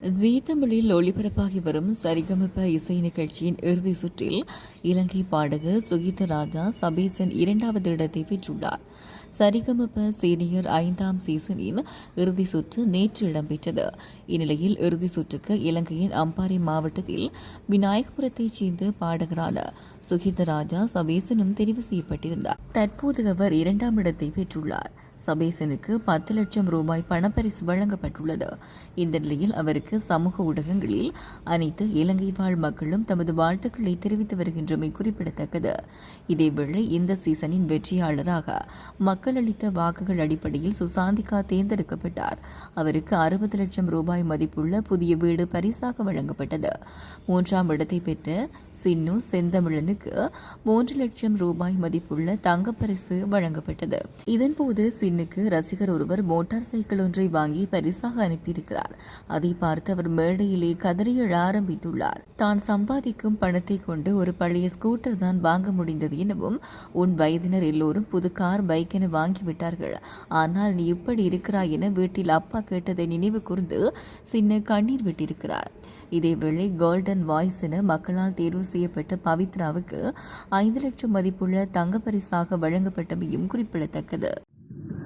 ஜீ தமிழில் ஒளிபரப்பாகி வரும் சரிகமப இசை நிகழ்ச்சியின் இறுதி சுற்றில் இலங்கை பாடகர் சுகித ராஜா சபீசன் இரண்டாவது இடத்தை பெற்றுள்ளார். சரிகமப சீனியர் ஐந்தாம் சீசனின் இறுதி சுற்று நேற்று இடம்பெற்றது. இந்நிலையில் இறுதி சுற்றுக்கு இலங்கையின் அம்பாறை மாவட்டத்தில் விநாயகபுரத்தைச் சேர்ந்த பாடகரான சுகித ராஜா சபீசனும் தெரிவு செய்யப்பட்டிருந்தார். தற்போது அவர் இரண்டாம் இடத்தை பெற்றுள்ளார். சபேசனுக்கு பத்து லட்சம் ரூபாய் பணப்பரிசு வழங்கப்பட்டுள்ளது. இந்த நிலையில் அவருக்கு சமூக ஊடகங்களில் அனைத்து இலங்கை வாழ் மக்களும் தமது வாழ்த்துக்களை தெரிவித்து வருகின்றமை குறிப்பிடத்தக்கது. இதேவேளை இந்த சீசனின் வெற்றியாளராக மக்கள் அளித்த வாக்குகள் அடிப்படையில் சுசாந்திகா தேர்ந்தெடுக்கப்பட்டார். அவருக்கு அறுபது லட்சம் ரூபாய் மதிப்புள்ள புதிய வீடு பரிசாக வழங்கப்பட்டது. மூன்றாம் இடத்தை பெற்ற சின்னு செந்தமிழனுக்கு மூன்று லட்சம் ரூபாய் மதிப்புள்ள தங்கப்பரிசு வழங்கப்பட்டது. இதன்போது பெண்ணுக்கு ரசிகர் ஒருவர் மோட்டார் சைக்கிள் ஒன்றை வாங்கி பரிசாக அனுப்பியிருக்கிறார். அதை பார்த்து அவர் மேடையிலே கதறியழ ஆரம்பித்துள்ளார். தான் சம்பாதிக்கும் பணத்தை கொண்டு ஒரு பழைய ஸ்கூட்டர் தான் வாங்க முடிந்தது எனவும் உன் வயதினர் எல்லோரும் புது கார் பைக் என வாங்கிவிட்டார்கள். ஆனால் நீ இப்படி இருக்கிறாய் என வீட்டில் அப்பா கேட்டதை நினைவு கூர்ந்து சின்ன கண்ணீர் விட்டிருக்கிறார். இதேவேளை கோல்டன் வாய்ஸ் என மக்களால் தேர்வு செய்யப்பட்ட பவித்ராவுக்கு ஐந்து லட்சம் மதிப்புள்ள தங்க பரிசாக வழங்கப்பட்டமையும் குறிப்பிடத்தக்கது.